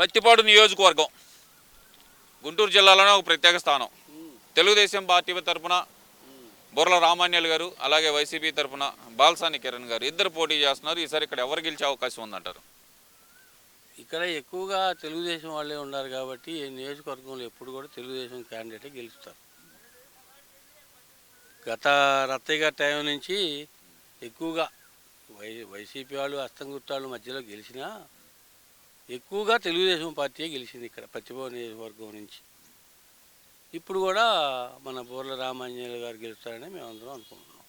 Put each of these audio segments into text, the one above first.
పత్తిపాడు నియోజకవర్గం. గుంటూరు జిల్లాలోనే ఒక ప్రత్యేక స్థానం. తెలుగుదేశం పార్టీ తరపున బుర్ల రామాన్యాలు గారు అలాగే వైసీపీ తరఫున బాల్సాని కిరణ్ గారు ఇద్దరు పోటీ చేస్తున్నారు. ఈసారి ఇక్కడ ఎవరు గెలిచే అవకాశం ఉందంటారు? ఇక్కడ ఎక్కువగా తెలుగుదేశం వాళ్ళే ఉన్నారు కాబట్టి ఈ నియోజకవర్గంలో ఎప్పుడు కూడా తెలుగుదేశం క్యాండిడేటే గెలుస్తారు. గత రత్తయ్య గారి టైం నుంచి ఎక్కువగా వై వైసీపీ వాళ్ళు అస్తంగుత్తాళ్ళు మధ్యలో గెలిచినా ఎక్కువగా తెలుగుదేశం పార్టీయే గెలిచింది ఇక్కడ పత్తిభవ నియోజకవర్గం నుంచి. ఇప్పుడు కూడా మన బోర్ల రామాంజనేయులు గారు గెలుస్తారని మేము అందరం అనుకుంటున్నాం.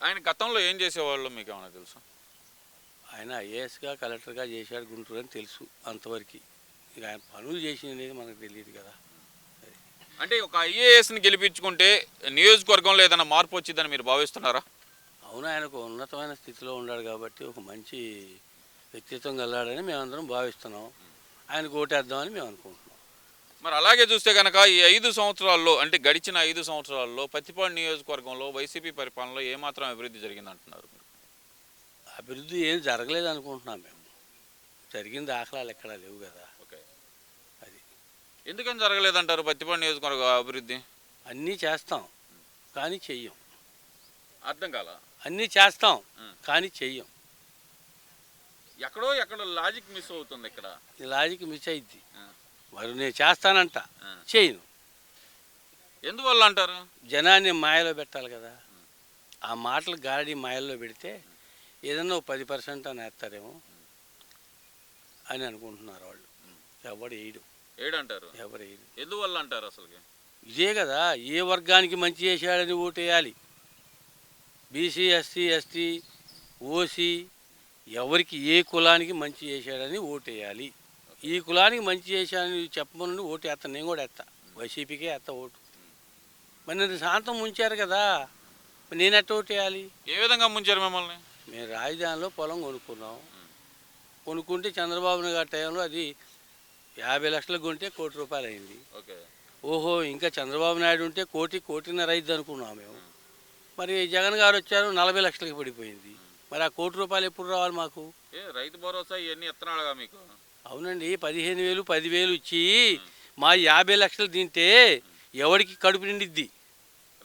ఆయన గతంలో ఏం చేసేవాళ్ళు మీకు ఏమైనా తెలుసు? ఆయన ఐఏఎస్గా కలెక్టర్గా చేశాడు గుంటూరు అని తెలుసు అంతవరకు. ఇక ఆయన పనులు చేసినది మనకు తెలియదు కదా. అంటే ఒక ఐఏఎస్ని గెలిపించుకుంటే నియోజకవర్గంలో ఏదైనా మార్పు వచ్చిందని మీరు భావిస్తున్నారా? అవును ఆయన ఒక ఉన్నతమైన స్థితిలో ఉన్నాడు కాబట్టి ఒక మంచి వ్యక్తిత్వం గలాడని మేమందరం భావిస్తున్నాం. ఆయనకు ఓటేద్దామని మేము అనుకుంటున్నాం మరి అలాగే చూస్తే కనుక ఈ ఐదు సంవత్సరాల్లో అంటే గడిచిన ఐదు సంవత్సరాల్లో పత్తిపాడు నియోజకవర్గంలో వైసీపీ పరిపాలనలో ఏమాత్రం అభివృద్ధి జరిగిందంటున్నారు? అభివృద్ధి ఏం జరగలేదు అనుకుంటున్నాం మేము. జరిగిన దాఖలాలు ఎక్కడా లేవు కదా. ఓకే. అది. ఎందుకని జరగలేదంటారు పత్తిపాడు నియోజకవర్గ అభివృద్ధి? అన్నీ చేస్తాం కానీ చెయ్యం. అర్థం కాల? అన్నీ చేస్తాం. కానీ చెయ్యం. ఎక్కడో ఎక్కడో లాజిక్ మిస్ అవుతుంది ఇక్కడ. ఈ లాజిక్ మిస్ అయింది మరి నేను చేస్తానంట. చేయను. ఎందువల్ల అంటారు? జనాన్ని మాయలో పెట్టాలి కదా. ఆ. మాటలు గాడి మాయల్లో పెడితే ఏదన్నా పది పర్సెంట్ అని వేస్తారేమో అని అనుకుంటున్నారు వాళ్ళు. ఎవడు వేయడు ఏడంటారు? ఎవరు వేయడు ఎందువల్ల అంటారు అసలుకి? ఇదే కదా ఏ వర్గానికి మంచి చేశాడని ఓటేయాలి. బీసీ ఎస్సీ ఎస్టీ ఓసీ ఎవరికి ఏ కులానికి మంచి చేశాడని ఓటేయాలి. ఈ కులానికి మంచి చేశాడని చెప్పమని ఓటు వేస్తాను నేను కూడా వేస్తా వైసీపీకే వేస్తా ఓటు. మరి నన్ను శాంతం ఉంచారు కదా నేను ఎట్ట ఓటు వేయాలి ఏ విధంగా ముంచారు మిమ్మల్ని? మేము రాజధానిలో పొలం కొనుక్కున్నాం. కొనుక్కుంటే చంద్రబాబు నాయుడు గారి టైంలో అది యాభై లక్షలకు కొంటే కోటి రూపాయలు అయింది. ఓకే. ఓహో ఇంకా చంద్రబాబు నాయుడు ఉంటే కోటి కోటిన్నర అయింది అనుకున్నాం మేము. మరి జగన్ గారు వచ్చారు నలభై లక్షలకి పడిపోయింది. మరి ఆ కోటి రూపాయలు ఎప్పుడు రావాలి మాకు? ఏ రైతు భరోసా ఇవన్నీ ఎత్తనాలుగా మీకు? అవునండి పదిహేను వేలు పదివేలు ఇచ్చి మా యాభై లక్షలు తింటే ఎవరికి కడుపు నిండిద్ది?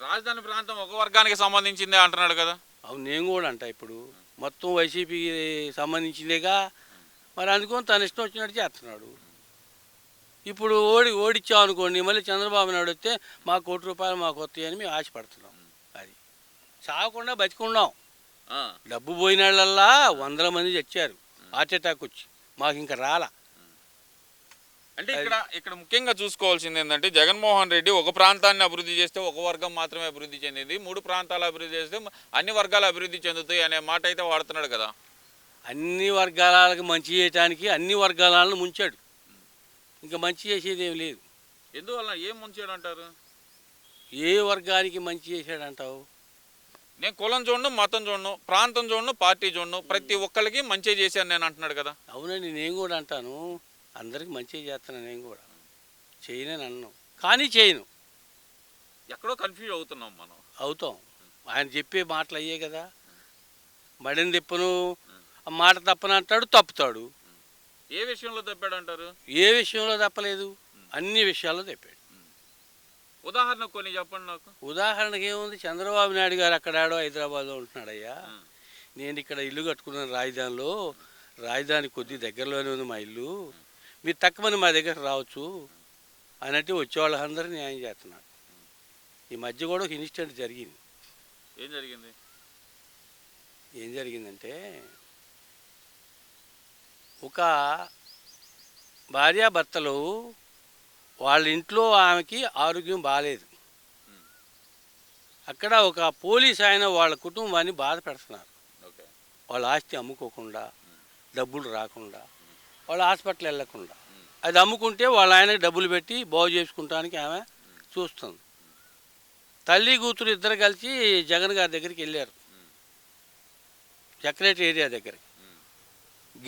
రాజధాని ప్రాంతం ఒక వర్గానికి సంబంధించిందే అంటున్నాడు కదా. అవును నేను కూడా అంట ఇప్పుడు. మొత్తం వైసీపీకి సంబంధించిందేగా? మరి అందుకని తన ఇష్టం వచ్చినట్టు చేస్తున్నాడు. ఇప్పుడు ఓడి ఓడిచ్చాం అనుకోండి మళ్ళీ చంద్రబాబు నాయుడు వస్తే మా కోటి రూపాయలు మాకు వస్తాయని మేము ఆశపడుతున్నాం. అది. చావకుండా బతికున్నాం. డబ్బు పోయినాళ్ళల్లా వందల మంది చచ్చారు. హార్ట్ అటాక్ వచ్చి. మాకు ఇంకా రాలా. అంటే ఇక్కడ ఇక్కడ ముఖ్యంగా చూసుకోవాల్సింది ఏంటంటే జగన్మోహన్ రెడ్డి ఒక ప్రాంతాన్ని అభివృద్ధి చేస్తే ఒక వర్గం మాత్రమే అభివృద్ధి చెందింది. మూడు ప్రాంతాలు అభివృద్ధి చేస్తే అన్ని వర్గాలు అభివృద్ధి చెందుతాయి అనే మాట అయితే వాడుతున్నాడు కదా. అన్ని వర్గాలకు మంచి చేయటానికి అన్ని వర్గాలను ముంచాడు. ఇంకా మంచి చేసేది ఏం లేదు. ఎందువల్ల? ఏం ముంచాడు అంటారు ఏ వర్గానికి మంచి చేశాడంటావు? నేను కులం చూడను మతం చూడను ప్రాంతం చూడను పార్టీ చూడను. ప్రతి ఒక్కరికి మంచి చేశాను నేను అంటున్నాడు కదా. అవునండి నేను కూడా అంటాను. అందరికి మంచిగా చేస్తాను నేను కూడా. చేయనని అన్నాను. కానీ చేయను. ఎక్కడో కన్ఫ్యూజ్ అవుతున్నాం మనం. అవుతాం. ఆయన చెప్పే మాటలు అయ్యే కదా. మడిని తిప్పను ఆ మాట తప్పను అంటాడు తప్పుతాడు. ఏ విషయంలో తప్పాడు అంటారు ఏ విషయంలో తప్పలేదు. అన్ని విషయాల్లో తప్పాడు. ఉదాహరణ కొన్ని చెప్పండి నాకు. ఉదాహరణకి ఏముంది? చంద్రబాబు నాయుడు గారు అక్కడాడో హైదరాబాద్లో ఉంటున్నాడయ్యా. ఉం. నేను ఇక్కడ ఇల్లు కట్టుకున్నాను రాజధానిలో రాజధాని కొద్ది దగ్గరలోనే ఉంది మా ఇల్లు. మీరు తక్కువని మా దగ్గర రావచ్చు అన్నట్టు వచ్చేవాళ్ళందరూ న్యాయం చేస్తున్నాడు ఈ మధ్య కూడా ఒక ఇన్సిడెంట్ జరిగింది. ఏం జరిగింది? ఏం జరిగిందంటే ఒక భార్యాభర్తలు వాళ్ళ ఇంట్లో ఆమెకి ఆరోగ్యం బాగాలేదు అక్కడ ఒక పోలీస్ ఆయన వాళ్ళ కుటుంబాన్ని బాధ పెడుతున్నారు. వాళ్ళ ఆస్తి అమ్ముకోకుండా డబ్బులు రాకుండా వాళ్ళ హాస్పిటల్ వెళ్ళకుండా. అది అమ్ముకుంటే వాళ్ళ ఆయనకి డబ్బులు పెట్టి బాగు చేసుకుంటానికి ఆమె చూస్తుంది. తల్లి కూతురు ఇద్దరు కలిసి జగన్ గారి దగ్గరికి వెళ్ళారు. సెక్రటరీ ఏరియా దగ్గరికి.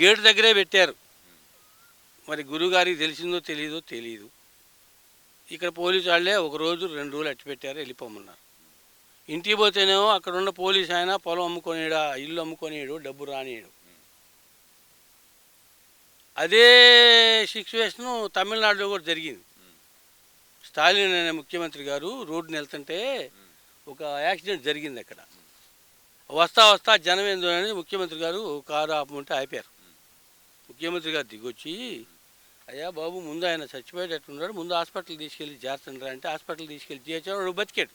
గేటు దగ్గరే పెట్టారు. మరి గురువుగారికి తెలిసిందో తెలియదో తెలియదు ఇక్కడ పోలీసు వాళ్ళే ఒక రోజు రెండు రోజులు అట్టి పెట్టారు వెళ్ళిపోమన్నారు. ఇంటికి పోతేనేమో అక్కడ ఉన్న పోలీస్ ఆయన పొలం అమ్ముకొనేడా ఇల్లు అమ్ముకొనేడు డబ్బు రానియడు అదే సిచ్యువేషన్ తమిళనాడులో కూడా జరిగింది. స్టాలిన్ అనే ముఖ్యమంత్రి గారు రోడ్డుని వెళ్తుంటే ఒక యాక్సిడెంట్ జరిగింది అక్కడ. వస్తా వస్తా జనం ఏందో అని ముఖ్యమంత్రి గారు కారు ఆపమంటే ఆపారు. ముఖ్యమంత్రి గారు దిగొచ్చి అయ్యా బాబు ముందు ఆయన చచ్చిపోయేటట్టున్నాడు. ముందు హాస్పిటల్ తీసుకెళ్ళి జాగ్రత్త అంటే హాస్పిటల్ తీసుకెళ్ళి చేర్చాడు వాడు బతికాడు.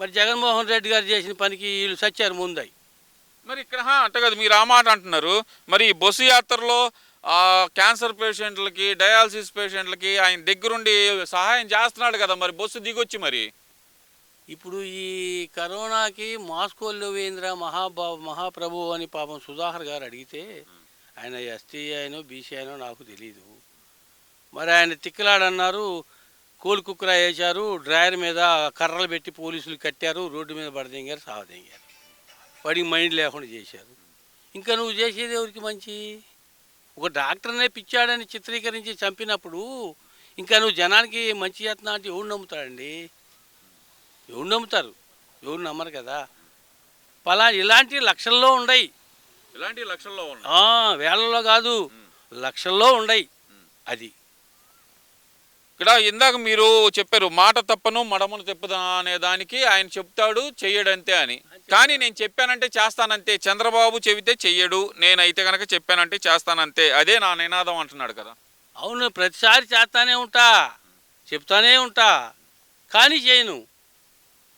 మరి జగన్మోహన్ రెడ్డి గారు చేసిన పనికి వీళ్ళు చచ్చారు ముందై. మరి ఇక్కడ అంట కదా మీరు ఆ మాట అంటున్నారు. మరి ఈ బస్సు యాత్రలో ఆ, క్యాన్సర్ పేషెంట్లకి డయాలసిస్ పేషెంట్లకి ఆయన దగ్గరుండి సహాయం చేస్తున్నాడు కదా మరి బస్సు దిగొచ్చి మరి? ఇప్పుడు ఈ కరోనాకి మాస్కోల్లో వేంద్ర మహాబా మహాప్రభు అని పాపం సుధాకర్ గారు అడిగితే ఆయన ఎస్టీ అయినో బీసీ అయినో నాకు తెలియదు మరి ఆయన తిక్కలాడన్నారు కోలు కుక్కర వేశారు డ్రైవర్ మీద కర్రలు పెట్టి పోలీసులు కట్టారు రోడ్డు మీద పడదెంగారు సావదెంగారు. వాడికి మైండ్ లేకుండా చేశారు. ఇంకా నువ్వు చేసేది ఎవరికి మంచి? ఒక డాక్టర్నే పిచ్చాడని చిత్రీకరించి చంపినప్పుడు ఇంకా నువ్వు జనానికి మంచి చేస్తున్నా అంటే ఎవరు నమ్ముతాడండి? ఎవరు నమ్ముతారు? ఎవరు నమ్మరు కదా? పలా ఇలాంటి లక్షల్లో ఉండయి. ఇలాంటి లక్షల్లో ఉన్నాయి. వేలల్లో కాదు లక్షల్లో ఉండయి. అది. ఇక్కడ ఇందాక మీరు చెప్పారు మాట తప్పను మడమను తెప్పదా అనే దానికి ఆయన చెప్తాడు చెయ్యడంతే అని. కానీ నేను చెప్పానంటే చేస్తానంతే. చంద్రబాబు చెబితే చెయ్యడు నేనైతే కనుక చెప్పానంటే చేస్తానంతే. అదే నా నినాదం అంటున్నాడు కదా. అవును ప్రతిసారి చేస్తానే ఉంటా చెప్తానే ఉంటా కానీ చేయను.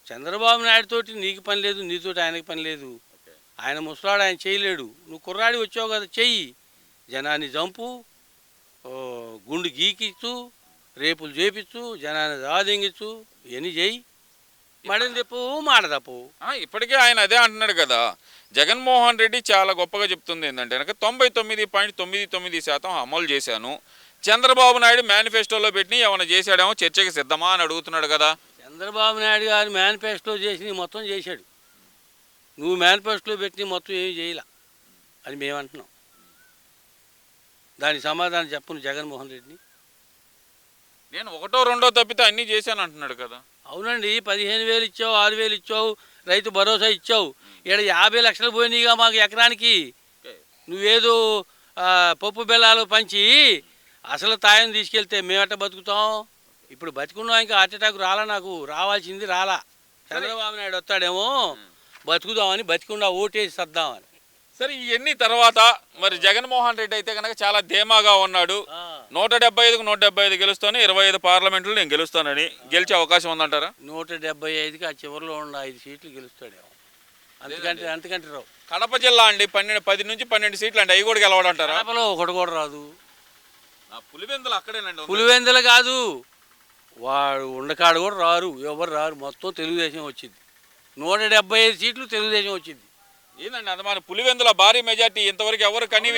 చంద్రబాబు నాయుడు తోటి నీకు పని లేదు నీతోటి ఆయనకి పని లేదు. ఆయన ముసలాడు ఆయన చేయలేడు. నువ్వు కుర్రాడి వచ్చావు కదా చెయ్యి. జనాన్ని చంపు గుండు గీకిచ్చు రేపులు చేపించు జనాన్ని దాదింగిచ్చు ఇవన్నీ చేయి. మడిని తెప్పు మాట తప్పు. ఆ, ఇప్పటికే ఆయన అదే అంటున్నాడు కదా. జగన్మోహన్ రెడ్డి చాలా గొప్పగా చెప్తుంది ఏంటంటే కనుక తొంభై తొమ్మిది పాయింట్ తొమ్మిది తొమ్మిది శాతం అమలు చేశాను. చంద్రబాబు నాయుడు మేనిఫెస్టోలో పెట్టి ఏమైనా చేశాడేమో చర్చకి సిద్ధమా? అని అడుగుతున్నాడు కదా. చంద్రబాబు నాయుడు గారు మేనిఫెస్టో చేసి మొత్తం చేశాడు. నువ్వు మేనిఫెస్టోలో పెట్టి మొత్తం ఏమి చేయలే అని మేము అంటున్నాం దానికి సమాధానం చెప్పను జగన్మోహన్ రెడ్డిని. నేను ఒకటో రెండో తప్పితే అన్నీ చేశాను అంటున్నాడు కదా. అవునండి పదిహేను వేలు ఇచ్చావు ఆరు వేలు ఇచ్చావు రైతు భరోసా ఇచ్చావు. ఇక్కడ యాభై లక్షలు పోయినాయిగా మాకు ఎకరానికి. నువ్వేదో పప్పు బెల్లాలు పంచి అసలు తాయం తీసుకెళ్తే మేమెట్ట బతుకుతాం? ఇప్పుడు బతుకున్నాం ఇంకా హార్ట్ అటాక్ రాలా నాకు రావాల్సింది రాలా. చంద్రబాబు నాయుడు వస్తాడేమో. బతుకుదామని బతికుండా ఓటేసి సర్దామని. సరే ఇవన్నీ తర్వాత మరి జగన్మోహన్ రెడ్డి అయితే కనుక చాలా ధీమాగా ఉన్నాడు. నూట డెబ్బై ఐదుకు నూట డెబ్బై ఐదు గెలుస్తాను ఇరవై ఐదు పార్లమెంట్లు నేను గెలుస్తానని. గెలిచే అవకాశం ఉందంటారా? నూట డెబ్బై ఐదుకి ఆ చివరిలో ఉన్న ఐదు సీట్లు గెలుస్తాడేమో. అంతకంటే అంతకంటే రావు. కడప జిల్లా అండి పన్నెండు పది నుంచి పన్నెండు సీట్లు అండి అవి కూడా గెలవడంటారా? కడపలో ఒకటి కూడా రాదు. పులివెందులు అక్కడేనండి. పులివెందులు కాదు వాడు ఉండకాడు కూడా రారు ఎవరు రారు మొత్తం తెలుగుదేశం వచ్చింది. నూట డెబ్బై ఐదు సీట్లు తెలుగుదేశం వచ్చింది. ఏందండి అది మన పులివెందుల భారీ మెజార్టీ ఇంతవరకు ఎవరు కని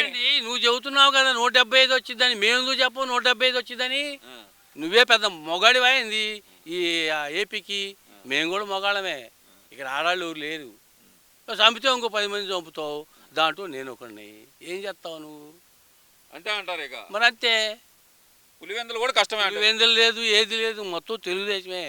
నువ్వు చెబుతున్నావు కదా నూట డెబ్బై ఐదు వచ్చిందని మేము ఎందుకు చెప్పు నూట డెబ్బై ఐదు వచ్చిందని? నువ్వే పెద్ద మొగాడి అయింది ఈ ఏపీకి. మేము కూడా మొగాళ్ళమే. ఇక్కడ ఆడాళ్ళు ఎవరు లేరు చంపితే ఇంకో పది మంది చంపుతావు. దాంట్లో నేను ఒకడిని. ఏం చేస్తావు నువ్వు? అంటే అంటారు ఇక. మరి అంతే పులివెందులు కూడా కష్టమే పులివెందులు లేదు ఏది లేదు. మొత్తం తెలుగుదేశమే.